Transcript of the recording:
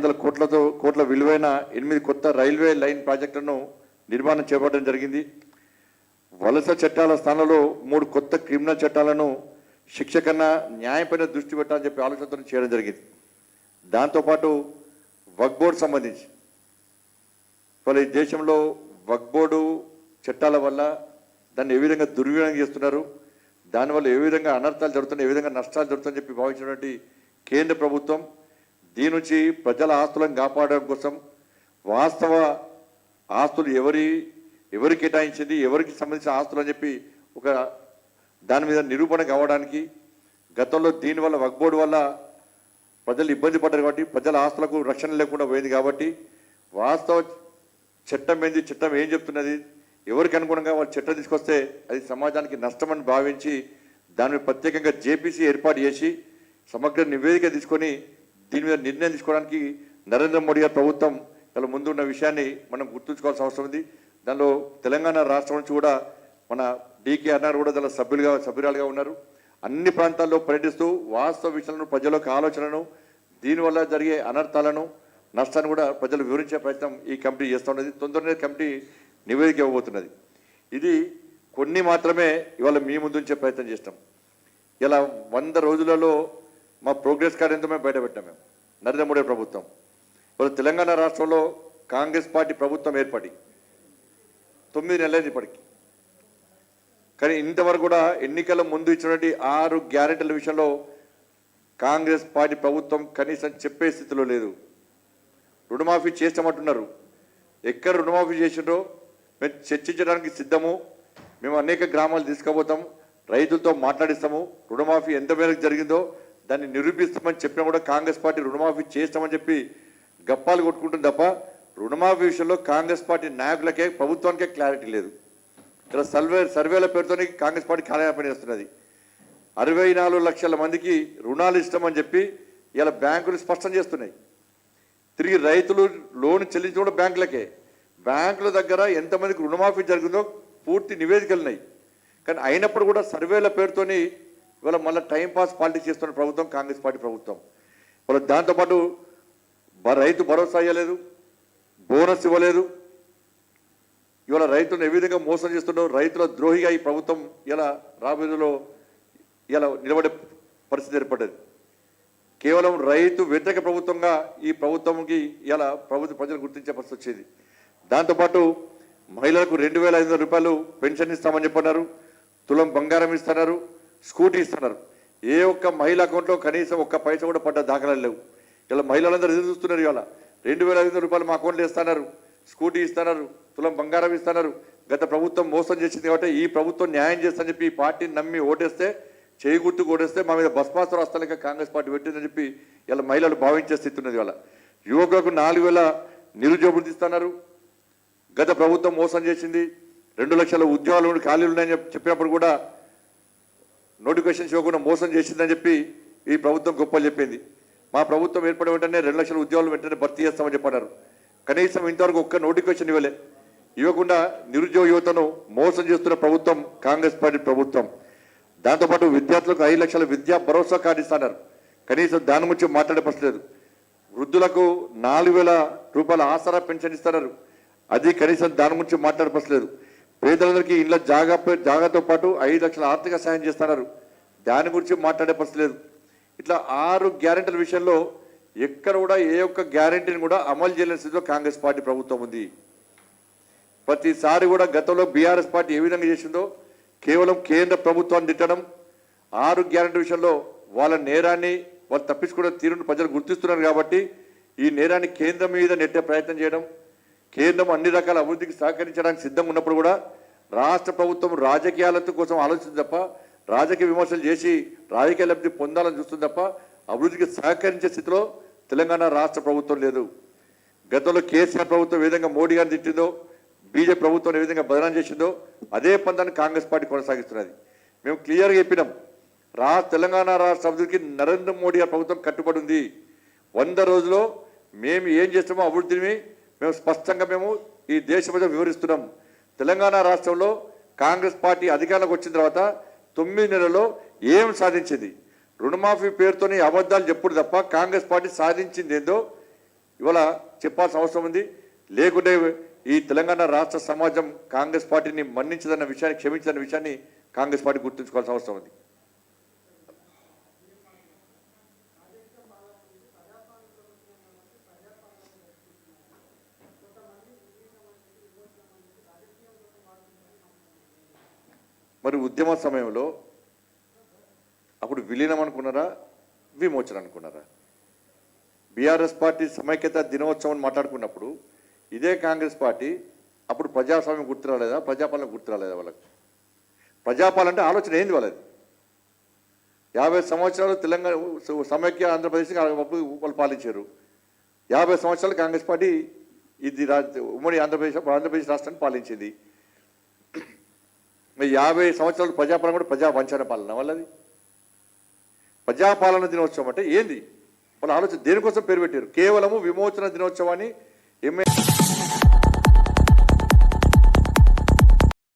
వందల కోట్లతో కోట్ల విలువైన ఎనిమిది కొత్త రైల్వే లైన్ ప్రాజెక్టులను నిర్మాణం చేపట్టడం జరిగింది. వలస చట్టాల స్థానంలో మూడు కొత్త క్రిమినల్ చట్టాలను శిక్ష కన్నా న్యాయపైన దృష్టి పెట్టాలని చెప్పి ఆలోచనతో చేయడం జరిగింది. దాంతోపాటు వక్ బోర్డు సంబంధించి. వాళ్ళ దేశంలో వక్ బోర్డు చట్టాల వల్ల దాన్ని ఏ విధంగా దుర్వినియోగం చేస్తున్నారు? దానివల్ల ఏ విధంగా అనర్థాలు జరుగుతున్నాయి ఏ విధంగా నష్టాలు జరుగుతాయని చెప్పి భావించినటువంటి కేంద్ర ప్రభుత్వం దీని నుంచి ప్రజల ఆస్తులను కాపాడడం కోసం వాస్తవ ఆస్తులు ఎవరి ఎవరు కేటాయించింది ఎవరికి సంబంధించిన ఆస్తులు అని చెప్పి ఒక దాని మీద నిరూపణ కావడానికి గతంలో దీనివల్ల వక్బోర్డు వల్ల ప్రజలు ఇబ్బంది పడ్డారు కాబట్టి ప్రజల ఆస్తులకు రక్షణ లేకుండా పోయింది కాబట్టి వాస్తవ చట్టం ఏంది చట్టం ఏం చెప్తున్నది ఎవరికి అనుగుణంగా వాళ్ళు చట్టం తీసుకొస్తే అది సమాజానికి నష్టమని భావించి దానిని ప్రత్యేకంగా జేపీసీ ఏర్పాటు చేసి సమగ్ర నివేదిక తీసుకొని దీని మీద నిర్ణయం తీసుకోవడానికి నరేంద్ర మోడీ గారి ప్రభుత్వం ఇలా ముందున్న విషయాన్ని మనం గుర్తుంచుకోవాల్సిన అవసరం ఉంది. దానిలో తెలంగాణ రాష్ట్రం నుంచి కూడా మన డీకే అన్నారు కూడా దానిలో సభ్యులుగా సభ్యురాలుగా ఉన్నారు. అన్ని ప్రాంతాల్లో పర్యటిస్తూ వాస్తవ విషయాలను ప్రజలకు ఆలోచనను దీనివల్ల జరిగే అనర్థాలను నష్టాన్ని కూడా ప్రజలు వివరించే ప్రయత్నం ఈ కమిటీ చేస్తున్నది. తొందరనే కమిటీ నివేదిక ఇవ్వబోతున్నది. ఇది కొన్ని మాత్రమే ఇవాళ మీ ముందుంచే ప్రయత్నం చేస్తాం. ఇలా వంద రోజులలో మా ప్రోగ్రెస్ కార్డు ఎంతో మేము బయటపెట్టాం మేము. నరేంద్ర మోడీ ప్రభుత్వం. ఇప్పుడు తెలంగాణ రాష్ట్రంలో కాంగ్రెస్ పార్టీ ప్రభుత్వం ఏర్పడి తొమ్మిది నెలలేదు ఇప్పటికి. కానీ ఇంతవరకు కూడా ఎన్నికల ముందు ఇచ్చినటువంటి ఆరు గ్యారెంటీల విషయంలో కాంగ్రెస్ పార్టీ ప్రభుత్వం కనీసం చెప్పే స్థితిలో లేదు. రుణమాఫీ చేస్తామంటున్నారు. ఎక్కడ రుణమాఫీ చేసిండ్రో మేము చర్చించడానికి సిద్ధము. మేము అనేక గ్రామాలు తీసుకుపోతాం. రైతులతో మాట్లాడిస్తాము. రుణమాఫీ ఎంత మేరకు జరిగిందో దాన్ని నిరూపిస్తామని చెప్పినా కూడా కాంగ్రెస్ పార్టీ రుణమాఫీ చేస్తామని చెప్పి గప్పాలు కొట్టుకుంటుంది తప్ప రుణమాఫీ విషయంలో కాంగ్రెస్ పార్టీ నాయకులకే ప్రభుత్వానికే క్లారిటీ లేదు. ఇలా సర్వే సర్వేల పేరుతోనే కాంగ్రెస్ పార్టీ కాలయాపన చేస్తున్నది అరవై నాలుగు లక్షల మందికి రుణాలు ఇస్తామని చెప్పి ఇలా బ్యాంకులు స్పష్టం చేస్తున్నాయి. తిరిగి రైతులు లోన్ చెల్లించడం కూడా బ్యాంకులకే. బ్యాంకుల దగ్గర ఎంతమందికి రుణమాఫీ జరిగిందో పూర్తి నివేదికలు ఉన్నాయి కానీ అయినప్పుడు కూడా సర్వేల పేరుతోని ఇవాళ మళ్ళీ టైంపాస్ పాలిటిక్స్ చేస్తున్న ప్రభుత్వం కాంగ్రెస్ పార్టీ ప్రభుత్వం. వాళ్ళు దాంతోపాటు రైతు భరోసా ఇవ్వలేదు బోనస్ ఇవ్వలేదు. ఇవాళ రైతులను ఏ విధంగా మోసం చేస్తుండో రైతుల ద్రోహిగా ఈ ప్రభుత్వం ఇలా రాబోయేలో ఇలా నిలబడే పరిస్థితి ఏర్పడ్డది. కేవలం రైతు వ్యతిరేక ప్రభుత్వంగా ఈ ప్రభుత్వంకి ఇలా ప్రభుత్వ ప్రజలు గుర్తించే పరిస్థితి వచ్చేది. దాంతోపాటు మహిళలకు రెండు వేల ఐదు వందల రూపాయలు పెన్షన్ ఇస్తామని చెప్పన్నారు తులం బంగారం ఇస్తున్నారు స్కూటీ ఇస్తున్నారు. ఏ ఒక్క మహిళ అకౌంట్లో కనీసం ఒక్క పైసా కూడా పడ్డ దాఖలాలు లేవు. ఇలా మహిళలందరూ ఎదురు చూస్తున్నారు ఇవాళ. రెండు వేల ఐదు రూపాయలు మా అకౌంట్లో ఇస్తున్నారు. స్కూటీ ఇస్తున్నారు. తులం బంగారం ఇస్తున్నారు. గత ప్రభుత్వం మోసం చేసింది కాబట్టి ఈ ప్రభుత్వం న్యాయం చేస్తుందని చెప్పి ఈ పార్టీని నమ్మి ఓటేస్తే చేయి గుర్తు ఓటేస్తే మా మీద భస్మాసుర రాష్ట్రాలకి కాంగ్రెస్ పార్టీ పెట్టిందని చెప్పి ఇలా మహిళలు భావించే స్థితి ఉన్నది ఇవాళ. యువకులకు నాలుగు వేల నిరుద్యోగులు ఇస్తున్నారు. గత ప్రభుత్వం మోసం చేసింది. రెండు లక్షల ఉద్యోగాలు ఖాళీలు ఉన్నాయని చెప్పి- చెప్పినప్పుడు కూడా నోటిఫికేషన్ ఇవ్వకుండా మోసం చేసిందని చెప్పి ఈ ప్రభుత్వం గొప్పలు చెప్పింది. మా ప్రభుత్వం ఏర్పడిన వెంటనే రెండు లక్షల ఉద్యోగాలు వెంటనే భర్తీ చేస్తామని చెప్పన్నారు. కనీసం ఇంతవరకు ఒక్క నోటిఫికేషన్ ఇవ్వలే. ఇవ్వకుండా నిరుద్యోగ యువతను మోసం చేస్తున్న ప్రభుత్వం కాంగ్రెస్ పార్టీ ప్రభుత్వం. దాంతోపాటు విద్యార్థులకు ఐదు లక్షల విద్యా భరోసా కార్డు ఇస్తున్నారు. కనీసం దాని గురించి మాట్లాడే పరిస్థితి లేదు. వృద్ధులకు నాలుగు వేల రూపాయల ఆసరా పెన్షన్ ఇస్తున్నారు. అది కనీసం దాని గురించి మాట్లాడే లేదు. పేదలందరికీ ఇళ్ళ జాగా జాగాతో పాటు ఐదు లక్షల ఆర్థిక సాయం చేస్తున్నారు. దాని గురించి మాట్లాడే పరిస్థితి లేదు. ఇట్లా ఆరు గ్యారెంటీల విషయంలో ఎక్కడ కూడా ఏ ఒక్క గ్యారెంటీని కూడా అమలు చేయలేని స్థితిలో కాంగ్రెస్ పార్టీ ప్రభుత్వం ఉంది. ప్రతిసారి కూడా గతంలో బీఆర్ఎస్ పార్టీ ఏ విధంగా చేసిందో కేవలం కేంద్ర ప్రభుత్వాన్ని తిట్టడం ఆరు గ్యారెంటీ విషయంలో వాళ్ళ నేరాన్ని వాళ్ళు తప్పించుకునే తీరును ప్రజలు గుర్తిస్తున్నారు కాబట్టి ఈ నేరాన్ని కేంద్రం మీద నెట్టే ప్రయత్నం చేయడం కేంద్రం అన్ని రకాల అభివృద్ధికి సహకరించడానికి సిద్ధంగా ఉన్నప్పుడు కూడా రాష్ట్ర ప్రభుత్వం రాజకీయాలతో కోసం ఆలోచిస్తుంది తప్ప రాజకీయ విమర్శలు చేసి రాజకీయ లబ్ధి పొందాలని చూస్తుంది తప్ప అభివృద్ధికి సహకరించే స్థితిలో తెలంగాణ రాష్ట్ర ప్రభుత్వం లేదు. గతంలో కేసీఆర్ ప్రభుత్వం ఏ విధంగా మోడీ గారిని తిట్టిందో బీజేపీ ప్రభుత్వం ఏ విధంగా బదనాం చేసిందో అదే పందాన్ని కాంగ్రెస్ పార్టీ కొనసాగిస్తున్నది. మేము క్లియర్గా చెప్పినాం. రా తెలంగాణ రాష్ట్ర అభివృద్ధికి నరేంద్ర మోడీ గారి ప్రభుత్వం కట్టుబడి ఉంది. వంద రోజుల్లో మేము ఏం చేస్తామో అభివృద్ధిని మేము స్పష్టంగా మేము ఈ దేశ ప్రజలు వివరిస్తున్నాం. తెలంగాణ రాష్ట్రంలో కాంగ్రెస్ పార్టీ అధికారంలోకి వచ్చిన తర్వాత తొమ్మిది నెలలో ఏం సాధించింది? రుణమాఫీ పేరుతోని అబద్ధాలు చెప్పుడు తప్ప కాంగ్రెస్ పార్టీ సాధించింది ఏందో ఇవాళ చెప్పాల్సిన అవసరం ఉంది. లేకుంటే ఈ తెలంగాణ రాష్ట్ర సమాజం కాంగ్రెస్ పార్టీని మన్నించదన్న విషయాన్ని క్షమించదన్న విషయాన్ని కాంగ్రెస్ పార్టీ గుర్తుంచుకోవాల్సిన అవసరం ఉంది. మరి ఉద్యమ సమయంలో అప్పుడు విలీనం అనుకున్నారా విమోచన అనుకున్నారా బీఆర్ఎస్ పార్టీ సమైక్యత దినోత్సవం అని మాట్లాడుకున్నప్పుడు ఇదే కాంగ్రెస్ పార్టీ అప్పుడు ప్రజాస్వామ్యం గుర్తు రాలేదా ప్రజాపాలన గుర్తు రాలేదా వాళ్ళకి? ప్రజాపాలన అంటే ఆలోచన ఏంది వాళ్ళది? యాభై సంవత్సరాలు తెలంగాణ సమైక్య ఆంధ్రప్రదేశ్ అప్పుడు వాళ్ళు పాలించారు. యాభై సంవత్సరాలు కాంగ్రెస్ పార్టీ ఇది రాజ్య ఉమ్మడి ఆంధ్రప్రదేశ్ ఆంధ్రప్రదేశ్ రాష్ట్రాన్ని పాలించింది. మరి యాభై సంవత్సరాలు ప్రజాపాలన కూడా ప్రజా వంచన పాలన వాళ్ళది ప్రజాపాలన దినోత్సవం అంటే ఏంది? మన ఆలోచన దేనికోసం పేరు పెట్టారు? కేవలము విమోచన దినోత్సవాన్ని ఎంఏ